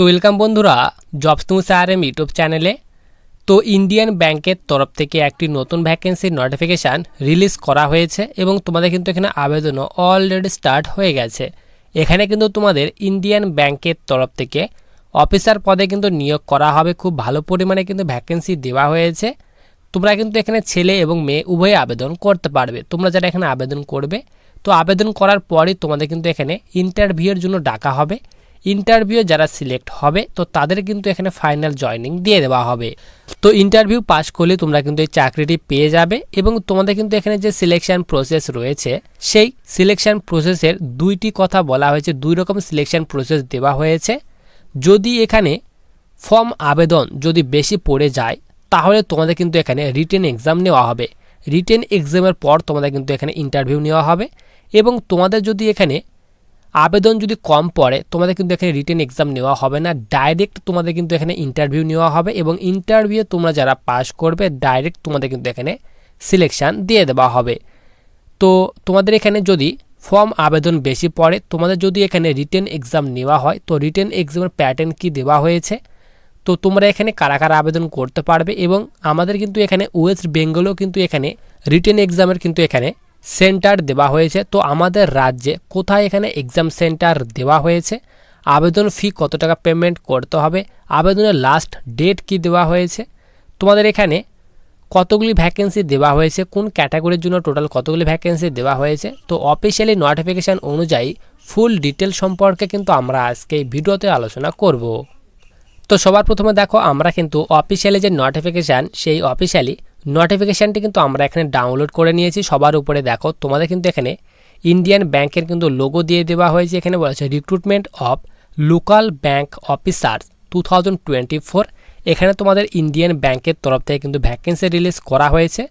তো ওয়েলকাম বন্ধুরা জবস আর M YouTube চ্যানেলে তো ইন্ডিয়ান ব্যাংকের তরফ থেকে একটি নতুন ভ্যাকেন্সির নোটিফিকেশান রিলিজ করা হয়েছে এবং তোমাদের কিন্তু এখানে আবেদনও অলরেডি স্টার্ট হয়ে গেছে। এখানে কিন্তু তোমাদের ইন্ডিয়ান ব্যাংকের তরফ থেকে অফিসার পদে কিন্তু নিয়োগ করা হবে, খুব ভালো পরিমাণে কিন্তু ভ্যাকেন্সি দেওয়া হয়েছে। তোমরা কিন্তু এখানে ছেলে এবং মেয়ে উভয়ে আবেদন করতে পারবে। তোমরা যারা এখানে আবেদন করবে, তো আবেদন করার পরই তোমাদের কিন্তু এখানে ইন্টারভিউয়ের জন্য ডাকা হবে। ইন্টারভিউ যারা সিলেক্ট হবে, তো তাদের কিন্তু এখানে ফাইনাল জয়নিং দিয়ে দেওয়া হবে। তো ইন্টারভিউ পাস করলে তোমরা কিন্তু এই চাকরিটি পেয়ে যাবে এবং তোমাদের কিন্তু এখানে যে সিলেকশন প্রসেস রয়েছে, সেই সিলেকশন প্রসেসের দুইটি কথা বলা হয়েছে, দুই রকম সিলেকশন প্রসেস দেওয়া হয়েছে। যদি এখানে ফর্ম আবেদন যদি বেশি পড়ে যায়, তাহলে তোমাদের কিন্তু এখানে রিটেন এক্সাম নেওয়া হবে। রিটেন এক্সামের পর তোমাদের কিন্তু এখানে ইন্টারভিউ নেওয়া হবে এবং তোমাদের যদি এখানে আবেদন যদি কম পড়ে, তোমাদের কিন্তু এখানে রিটেন এক্সাম নেওয়া হবে না। ডাইরেক্ট তোমাদের কিন্তু এখানে ইন্টারভিউ নেওয়া হবে এবং ইন্টারভিউ তোমরা যারা পাস করবে ডাইরেক্ট তোমাদের কিন্তু এখানে সিলেকশান দিয়ে দেওয়া হবে। তো তোমাদের এখানে যদি ফর্ম আবেদন বেশি পড়ে, তোমাদের যদি এখানে রিটেন এক্সাম নেওয়া হয়, তো রিটেন এক্সামের প্যাটার্ন কি দেওয়া হয়েছে? তো তোমরা এখানে কারা কারা আবেদন করতে পারবে এবং আমাদের কিন্তু এখানে ওয়েস্ট বেঙ্গলেও কিন্তু এখানে রিটেন এক্সামের কিন্তু এখানে সেন্টার দেওয়া হয়েছে। তো আমাদের রাজ্যে কোথায় এখানে এক্সাম সেন্টার দেওয়া হয়েছে? আবেদন ফি কত টাকা পেমেন্ট করতে হবে? আবেদনের লাস্ট ডেট কি দেওয়া হয়েছে? তোমাদের এখানে কতগুলি ভ্যাকেন্সি দেওয়া হয়েছে? কোন ক্যাটাগরির জন্য টোটাল কতগুলি ভ্যাকেন্সি দেওয়া হয়েছে? তো অফিসিয়ালি নোটিফিকেশান অনুযায়ী ফুল ডিটেল সম্পর্কে কিন্তু আমরা আজকে এই ভিডিওতে আলোচনা করব। তো সবার প্রথমে দেখো, আমরা কিন্তু অফিসিয়ালি যে নোটিফিকেশান সেই অফিসিয়ালি নোটিফিকেশানটি কিন্তু আমরা এখানে ডাউনলোড করে নিয়েছি, সবার উপরে দেখো। তোমাদের কিন্তু এখানে ইন্ডিয়ান ব্যাংকের কিন্তু লোগো দিয়ে দেওয়া হয়েছে, এখানে বলেছে recruitment of local bank officer two thousand twenty four এখানে তোমাদের ইন্ডিয়ান ব্যাংকের তরফ থেকে কিন্তু ভ্যাকেন্সি রিলিজ করা হয়েছে।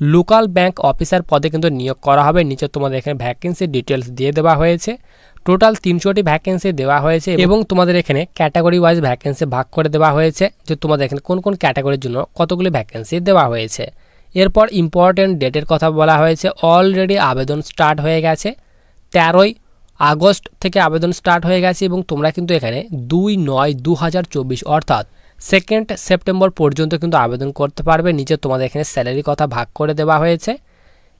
লোকাল ব্যাংক অফিসার পদে কিন্তু নিয়োগ করা হবে, নিচে তোমাদের এখানে ভ্যাকেন্সি ডিটেলস দিয়ে দেওয়া হয়েছে। টোটাল তিনশোটি ভ্যাকেন্সি দেওয়া হয়েছে এবং তোমাদের এখানে ক্যাটাগরি ওয়াইজ ভ্যাকেন্সি ভাগ করে দেওয়া হয়েছে যে তোমাদের এখানে কোন কোন ক্যাটাগরির জন্য কতগুলি ভ্যাকেন্সি দেওয়া হয়েছে। এরপর ইম্পর্টেন্ট ডেটের কথা বলা হয়েছে অলরেডি আবেদন স্টার্ট হয়ে গেছে, তেরোই আগস্ট থেকে আবেদন স্টার্ট হয়ে গেছে এবং তোমরা কিন্তু এখানে দুই নয় দু অর্থাৎ সেকেন্ড সেপ্টেম্বর পর্যন্ত কিন্তু আবেদন করতে পারবে, নিচে তোমাদের এখানে স্যালারি কথা ভাগ করে দেওয়া হয়েছে।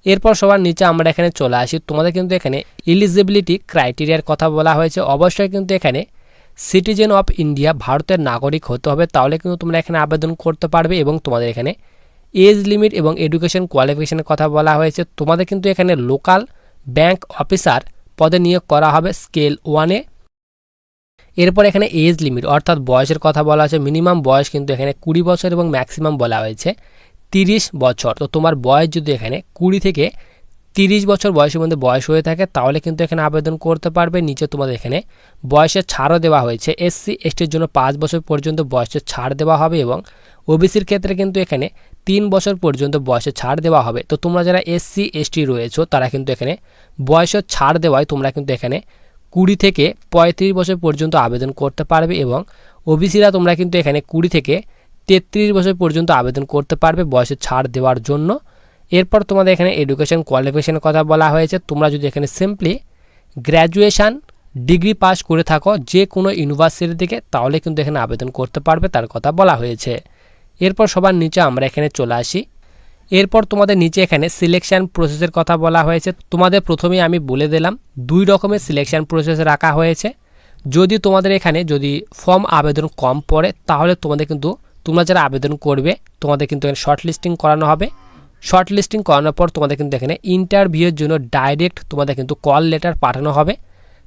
এরপর সবার নিচে আমরা এখানে চলে আসি। তোমাদের কিন্তু এখানে ইলিজিবিলিটি ক্রাইটেরিয়ার কথা বলা হয়েছে। অবশ্যই কিন্তু এখানে সিটিজেন অফ ইন্ডিয়া ভারতের নাগরিক হতে হবে। তাহলে কিন্তু তোমরা এখানে আবেদন করতে পারবে এবং তোমাদের এখানে এজ লিমিট এবং এডুকেশন কোয়ালিফিকেশনের কথা বলা হয়েছে। তোমাদের কিন্তু এখানে লোকাল ব্যাংক অফিসার পদে নিয়োগ করা হবে স্কেল ওয়ানে এরপর এখানে এজ লিমিট অর্থাৎ বয়সের কথা বলা হয়েছে। মিনিমাম বয়স কিন্তু এখানে কুড়ি বছর এবং ম্যাক্সিমাম বলা হয়েছে। তিরিশ বছর। তো তোমার বয়স যদি এখানে কুড়ি থেকে তিরিশ বছর বয়সের মধ্যে বয়স হয়ে থাকে, তাহলে কিন্তু এখানে আবেদন করতে পারবে। নিচে তোমাদের এখানে বয়সের ছাড়ও দেওয়া হয়েছে। এসসি এসটির জন্য পাঁচ বছর পর্যন্ত বয়সের ছাড় দেওয়া হবে এবং ওবিসির ক্ষেত্রে কিন্তু এখানে তিন বছর পর্যন্ত বয়সের ছাড় দেওয়া হবে। তো তোমরা যারা এসসি এসটি রয়েছো, তারা কিন্তু এখানে বয়সের ছাড় দেওয়ায় তোমরা কিন্তু এখানে কুড়ি থেকে পঁয়ত্রিশ বছর পর্যন্ত আবেদন করতে পারবে এবং ওবিসিরা তোমরা কিন্তু এখানে কুড়ি থেকে তেত্রিশ বছর পর্যন্ত আবেদন করতে পারবে বয়সে ছাড় দেওয়ার জন্য। এরপর তোমাদের এখানে এডুকেশন কোয়ালিফিকেশনের কথা বলা হয়েছে। তোমরা যদি এখানে সিম্পলি গ্র্যাজুয়েশান ডিগ্রি পাস করে থাকো যে কোনো ইউনিভার্সিটি থেকে, তাহলে কিন্তু এখানে আবেদন করতে পারবে, তার কথা বলা হয়েছে। এরপর সবার নিচে আমরা এখানে চলে আসি। এরপর তোমাদের নিচে এখানে সিলেকশন প্রসেসের কথা বলা হয়েছে। তোমাদের প্রথমেই আমি বলে দিলাম, দুই রকমের সিলেকশন প্রসেস রাখা হয়েছে। যদি তোমাদের এখানে যদি ফর্ম আবেদন কম পড়ে, তাহলে তোমাদের কিন্তু তোমরা যারা আবেদন করবে, তোমাদের কিন্তু এখানে শর্ট লিস্টিং করানো হবে। শর্ট লিস্টিং করানোর পর তোমাদের কিন্তু এখানে ইন্টারভিউয়ের জন্য ডাইরেক্ট তোমাদের কিন্তু কল লেটার পাঠানো হবে।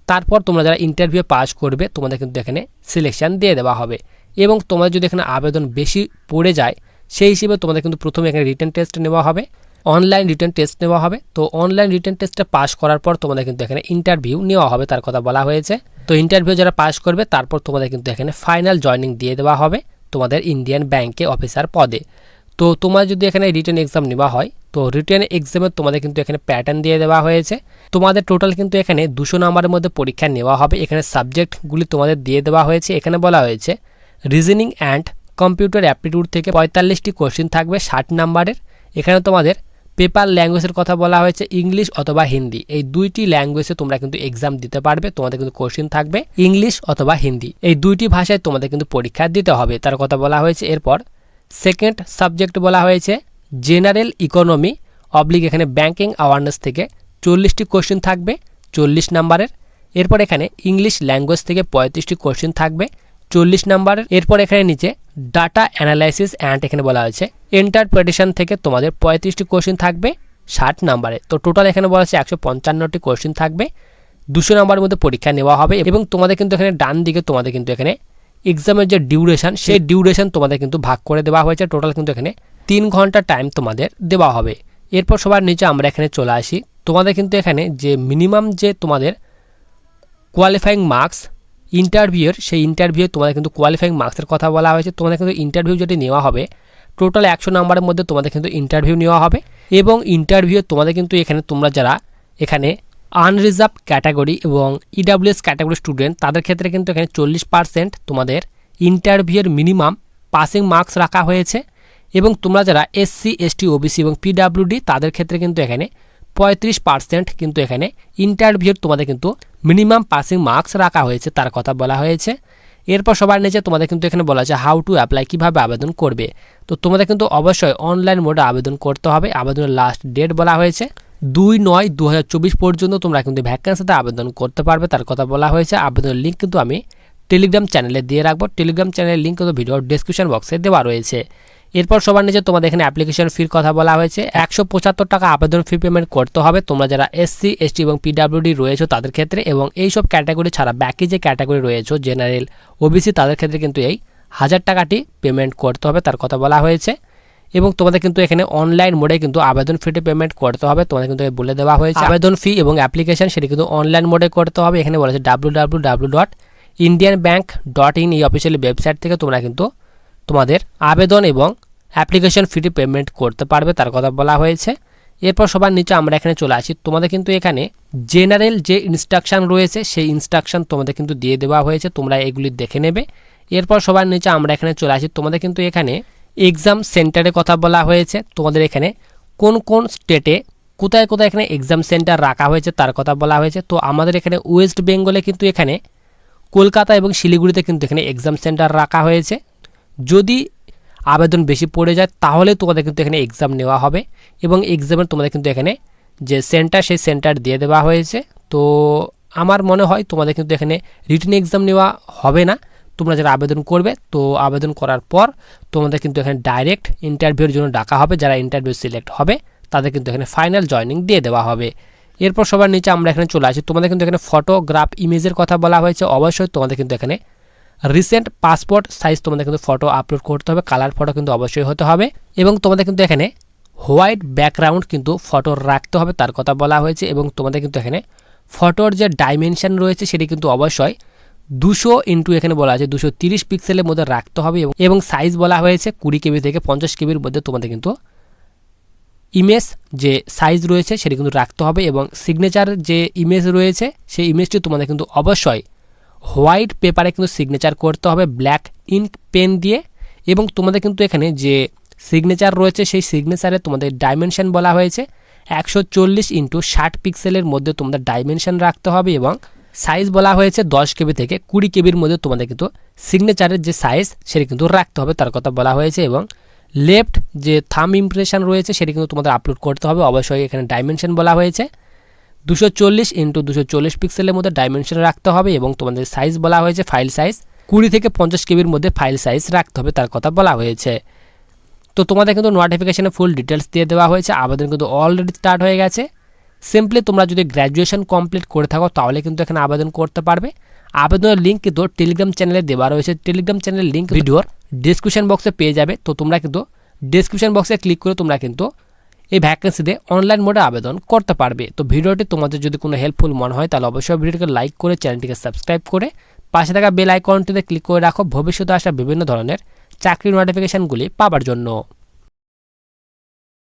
তারপর তোমরা যারা ইন্টারভিউ পাস করবে, তোমাদের কিন্তু এখানে সিলেকশান দিয়ে দেওয়া হবে। এবং তোমাদের যদি এখানে আবেদন বেশি পড়ে যায়, সেই হিসেবে তোমাদের কিন্তু প্রথমে এখানে রিটার্ন টেস্ট নেওয়া হবে। অনলাইন রিটার্ন টেস্ট নেওয়া হবে। তো অনলাইন রিটার্ন টেস্টে পাস করার পর তোমাদের কিন্তু এখানে ইন্টারভিউ নেওয়া হবে, তার কথা বলা হয়েছে। তো ইন্টারভিউ যারা পাস করবে, তারপর তোমাদের কিন্তু এখানে ফাইনাল জয়নিং দিয়ে দেওয়া হবে। তোমাদের ইন্ডিয়ান ব্যাংকে অফিসার পদে। তো তোমার যদি এখানে রিটার্ন এক্সাম নেওয়া হয়, তো রিটার্ন এক্সামে তোমাদের কিন্তু এখানে প্যাটার্ন দিয়ে দেওয়া হয়েছে। তোমাদের টোটাল কিন্তু এখানে দুশো নম্বরের মধ্যে পরীক্ষা নেওয়া হবে। এখানে সাবজেক্টগুলি তোমাদের দিয়ে দেওয়া হয়েছে। এখানে বলা হয়েছে রিজনিং অ্যান্ড কম্পিউটার অ্যাপটিটিউড থেকে পঁয়তাল্লিশটি কোশ্চিন থাকবে ষাট নাম্বারের এখানে তোমাদের পেপার ল্যাঙ্গুয়েজের কথা বলা হয়েছে, ইংলিশ অথবা হিন্দি। এই দুইটি ল্যাঙ্গুয়েজে তোমরা কিন্তু এক্সাম দিতে পারবে, তোমাদের কিন্তু কোশ্চিন থাকবে, ইংলিশ অথবা হিন্দি। এই দুইটি ভাষায় তোমাদের কিন্তু পরীক্ষা দিতে হবে, তার কথা বলা হয়েছে। এরপর সেকেন্ড সাবজেক্ট বলা হয়েছে জেনারেল ইকোনমি অবলিক এখানে ব্যাংকিং অ্যাওয়ারনেস থেকে চল্লিশটি কোশ্চিন থাকবে, চল্লিশ নাম্বারের। এরপর এখানে ইংলিশ ল্যাঙ্গুয়েজ থেকে পঁয়ত্রিশটি কোশ্চিন থাকবে, চল্লিশ নাম্বারের। এরপর এখানে নিচে ডাটা অ্যানালাইসিস অ্যান্ড এখানে বলা হয়েছে ইন্টারপ্রেটেশন থেকে তোমাদের পঁয়ত্রিশটি কোশ্চিন থাকবে ষাট নাম্বারে তো টোটাল এখানে বলা হচ্ছে একশো পঞ্চান্নটি কোশ্চিন থাকবে। দুশো নাম্বারের মধ্যে পরীক্ষা নেওয়া হবে এবং তোমাদের কিন্তু এখানে ডান দিকে তোমাদের কিন্তু এখানে এক্সামের যে ডিউরেশন সেই ডিউরেশন তোমাদের কিন্তু ভাগ করে দেওয়া হয়েছে। টোটাল কিন্তু এখানে তিন ঘণ্টা টাইম তোমাদের দেওয়া হবে। এরপর সবার নিচে আমরা এখানে চলে আসি। তোমাদের কিন্তু এখানে যে মিনিমাম যে তোমাদের কোয়ালিফাইং মার্কস ইন্টারভিউয়ের সেই ইন্টারভিউ তোমাদের কিন্তু কোয়ালিফাইং মার্কসের কথা বলা হয়েছে। তোমাদের কিন্তু ইন্টারভিউ যদি নেওয়া হবে টোটাল একশো নাম্বারের মধ্যে তোমাদের কিন্তু ইন্টারভিউ নেওয়া হবে। এবং ইন্টারভিউ তোমাদের কিন্তু এখানে তোমরা যারা এখানে আনরিজার্ভ ক্যাটাগরি এবং ইডাব্লিউএস ক্যাটাগরি স্টুডেন্ট তাদের ক্ষেত্রে কিন্তু এখানে চল্লিশ পার্সেন্ট তোমাদের ইন্টারভিউয়ের মিনিমাম পাসিং মার্কস রাখা হয়েছে। এবং তোমরা যারা এসসি এসটি ওবিসি এবং পিডাব্লিউডি তাদের ক্ষেত্রে কিন্তু এখানে পঁয়ত্রিশ পার্সেন্ট কিন্তু এখানে ইন্টারভিউর তোমাদের কিন্তু মিনিমাম পাসিং মার্কস রাখা হয়েছে, তার কথা বলা হয়েছে। এরপর সবার নিচে তোমাদের কিন্তু এখানে বলা আছে হাউ টু অ্যাপ্লাই কীভাবে আবেদন করবে। তো তোমাদের কিন্তু অবশ্যই অনলাইন মোডে আবেদন করতে হবে। আবেদনের লাস্ট ডেট বলা হয়েছে। দুই নয় দু পর্যন্ত তোমরা কিন্তু ভ্যাকেন্সিতে আবেদন করতে পারবে, তার কথা বলা হয়েছে। আবেদনের লিঙ্ক কিন্তু আমি টেলিগ্রাম চ্যানেলে দিয়ে রাখব। টেলিগ্রাম চ্যানেলের লিঙ্ক কিন্তু ভিডিও ডিসক্রিপশন বক্সে দেওয়া রয়েছে। এরপর সবার নিচে তোমাদের এখানে অ্যাপ্লিকেশন ফির কথা বলা হয়েছে। একশো পঁচাত্তর টাকা আবেদন ফি পেমেন্ট করতে হবে। তোমরা যারা এসসি এসটি এবং পিডাব্লিউডি রয়েছে তাদের ক্ষেত্রে এবং এই সব ক্যাটাগরি ছাড়া বাকি যে ক্যাটাগরি রয়েছে জেনারেল ওবিসি তাদের ক্ষেত্রে কিন্তু এই হাজার টাকাটি পেমেন্ট করতে হবে, তার কথা বলা হয়েছে। এবং তোমাদের কিন্তু এখানে অনলাইন মোডে কিন্তু আবেদন ফিটি পেমেন্ট করতে হবে। তোমাদের কিন্তু বলে দেওয়া হয়েছে। আবেদন ফি এবং অ্যাপ্লিকেশন সেটি কিন্তু অনলাইন মোডে করতে হবে। এখানে বলেছে W W W dot Indian bank dot in এই অফিসিয়াল ওয়েবসাইট থেকে তোমরা কিন্তু তোমাদের আবেদন এবং অ্যাপ্লিকেশন ফিটি পেমেন্ট করতে পারবে, তার কথা বলা হয়েছে। এরপর সবার নিচে আমরা এখানে চলে আসি। তোমাদের কিন্তু এখানে জেনারেল যে ইনস্ট্রাকশান রয়েছে, সেই ইনস্ট্রাকশান তোমাদের কিন্তু দিয়ে দেওয়া হয়েছে, তোমরা এগুলি দেখে নেবে। এরপর সবার নিচে আমরা এখানে চলে আসি। তোমাদের কিন্তু এখানে এক্সাম সেন্টারের কথা বলা হয়েছে। তোমাদের এখানে কোন কোন স্টেটে কোথায় কোথায় এখানে এক্সাম সেন্টার রাখা হয়েছে, তার কথা বলা হয়েছে। তো আমাদের এখানে ওয়েস্ট বেঙ্গলে কিন্তু এখানে কলকাতা এবং শিলিগুড়িতে কিন্তু এখানে এক্সাম সেন্টার রাখা হয়েছে। যদি আবেদন বেশি পড়ে যায়, তাহলে তোমাদের কিন্তু এখানে এক্সাম নেওয়া হবে। এবং এক্সামের তোমাদের কিন্তু এখানে যে সেন্টার সেই সেন্টার দিয়ে দেওয়া হয়েছে। তো আমার মনে হয় তোমাদের কিন্তু এখানে রিটার্ন এক্সাম নেওয়া হবে না। তোমরা যারা আবেদন করবে, তো আবেদন করার পর তোমাদের কিন্তু এখানে ডাইরেক্ট ইন্টারভিউর জন্য ডাকা হবে। যারা ইন্টারভিউ সিলেক্ট হবে, তাদের কিন্তু এখানে ফাইনাল জয়নিং দিয়ে দেওয়া হবে। এরপর সবার নিচে আমরা এখানে চলে আসি। তোমাদের কিন্তু এখানে ফটোগ্রাফ ইমেজের কথা বলা হয়েছে। অবশ্যই তোমাদের কিন্তু এখানে রিসেন্ট পাসপোর্ট সাইজ তোমাদের কিন্তু ফটো আপলোড করতে হবে কালার ফটো কিন্তু অবশ্যই হতে হবে এবং তোমাদের কিন্তু এখানে হোয়াইট ব্যাকগ্রাউন্ড কিন্তু ফটো রাখতে হবে, তার কথা বলা হয়েছে এবং তোমাদের কিন্তু এখানে ফটোর যে ডাইমেনশান রয়েছে সেটি কিন্তু অবশ্যই দুশো ইন্টু এখানে বলা আছে, দুশো তিরিশ পিক্সেলের মধ্যে রাখতে হবে এবং সাইজ বলা হয়েছে কুড়ি কেবি থেকে পঞ্চাশ কেবির মধ্যে তোমাদের কিন্তু ইমেজ যে সাইজ রয়েছে সেটি কিন্তু রাখতে হবে এবং সিগনেচার যে ইমেজ রয়েছে, সেই ইমেজটি তোমাদের কিন্তু অবশ্যই হোয়াইট পেপারে কিন্তু সিগনেচার করতে হবে ব্ল্যাক ইঙ্ক পেন দিয়ে। এবং তোমাদের কিন্তু এখানে যে সিগনেচার রয়েছে, সেই সিগনেচারে তোমাদের ডাইমেনশন বলা হয়েছে। একশো চল্লিশ ইন্টু ষাট পিক্সেলের মধ্যে তোমাদের ডাইমেনশন রাখতে হবে এবং সাইজ বলা হয়েছে দশ কেবি থেকে কুড়ি কেবির মধ্যে তোমাদের কিন্তু সিগনেচারের যে সাইজ সেটি কিন্তু রাখতে হবে, তার কথা বলা হয়েছে। এবং লেফট যে থাম ইমপ্রেশন রয়েছে, সেটি কিন্তু তোমাদের আপলোড করতে হবে। অবশ্যই এখানে ডাইমেনশন বলা হয়েছে। দুশো চল্লিশ ইন্টু দুশো চল্লিশ পিক্সেলের মধ্যে ডাইমেনশন রাখতে হবে এবং তোমাদের সাইজ বলা হয়েছে ফাইল সাইজ কুড়ি থেকে পঞ্চাশ কেবির মধ্যে ফাইল সাইজ রাখতে হবে তার কথা বলা হয়েছে। তো তোমাদের কিন্তু নোটিফিকেশানে ফুল ডিটেলস দিয়ে দেওয়া হয়েছে আবেদন কিন্তু অলরেডি স্টার্ট হয়ে গেছে। সিম্পলি তোমরা যদি গ্র্যাজুয়েশন কমপ্লিট করে থাকো তাহলে কিন্তু এখানে আবেদন করতে পারবে। আবেদনের লিঙ্ক কিন্তু টেলিগ্রাম চ্যানেলে দেওয়া রয়েছে। টেলিগ্রাম চ্যানেলের লিঙ্ক ভিডিওর ডিসক্রিপশন বক্সে পেয়ে যাবে। তো তোমরা কিন্তু ডিসক্রিপশন বক্সে ক্লিক করে তোমরা কিন্তু এই ভ্যাকেন্সিতে অনলাইন মোডে আবেদন করতে পারবে। তো ভিডিওটি তোমাদের যদি কোনো হেল্পফুল মনে হয়, তাহলে অবশ্যই ভিডিওটিকে লাইক করে চ্যানেলটিকে সাবস্ক্রাইব করে পাশে থাকা বেল আইকনটিতে ক্লিক করে রাখো। ভবিষ্যতে আসা বিভিন্ন ধরনের চাকরির নোটিফিকেশানগুলি পাওয়ার জন্য।